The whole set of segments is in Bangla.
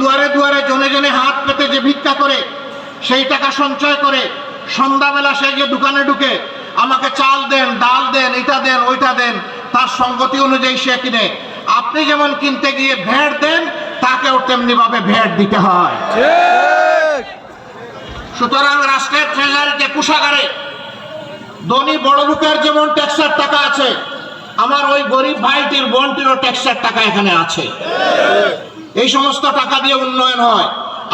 দুয়ারে দুয়ারে জনে জনে হাত পেতে যে ভিক্ষা করে, সেই টাকা সঞ্চয় করে, সন্ধ্যাবেলা সে গিয়ে দোকানে ঢুকে আমাকে চাল দেন, ডাল দেন, এটা দেন, ওইটা দেন, তার সঙ্গতি অনুযায়ী সে কিনে। আপনি যেমন কিনতে গিয়ে ভেট দেন, তাকেও তেমনি ভাবে ভেট দিতে হয়। সুতরাং রাষ্ট্রের ট্রেজারিতে কুষাগারে, ধনী বড় লোকের যেমন ট্যাক্সের টাকা আছে, আমার ওই গরিব ভাইটির, বোনটিরও ট্যাক্সের টাকা এখানে আছে। এই সমস্ত টাকা দিয়ে উন্নয়ন হয়।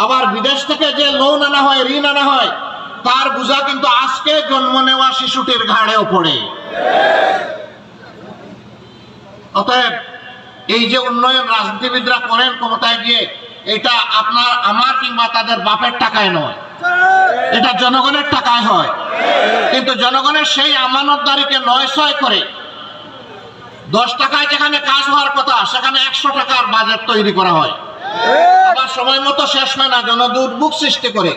আবার বিদেশ থেকে যে লোন আনা হয়, ঋণ আনা হয়, তার বোঝা কিন্তু আজকে জন্ম নেওয়া শিশুটির ঘাড়েও পড়ে। অতএব এই যে উন্নয়ন রাজনীতিবিদরা করেন ক্ষমতায় গিয়ে, এটা আপনার, আমার কিংবা তাদের বাপের টাকায় নয়। এটা জনগণের টাকায় হয়। কিন্তু জনগণের সেই আমানতদারিকে নয় ছয় করে দশ টাকায় যেখানে কাজ হওয়ার কথা সেখানে একশো টাকার বাজেট তৈরি করা হয়। আবার সময় মতো শেষ হয় না জন দুর্ভোগ সৃষ্টি করে।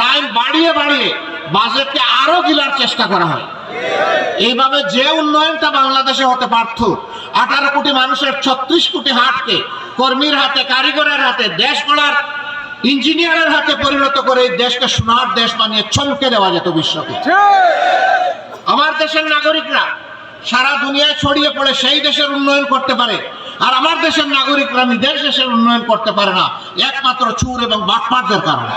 টাইম বাড়িয়ে বাড়িয়ে বাজেটকে আরও গিলার চেষ্টা করা হয়। এইভাবে যে উন্নয়নটা বাংলাদেশে হতে পারত আঠারো কোটি মানুষের ছত্রিশ কোটি হাটকে কর্মীর হাতে কারিগরের হাতে দেশ গড়ার ইঞ্জিনিয়ারের হাতে পরিণত করে এই দেশকে সোনার দেশ বানিয়ে চমকে দেওয়া যেত বিশ্বকে। আমার দেশের নাগরিকরা সারা দুনিয়ায় ছড়িয়ে পড়ে সেই দেশের উন্নয়ন করতে পারে। আর আমার দেশের নাগরিকরা নিজের দেশের উন্নয়ন করতে পারে না, একমাত্র চুর এবং বাটপাটদের কারণে।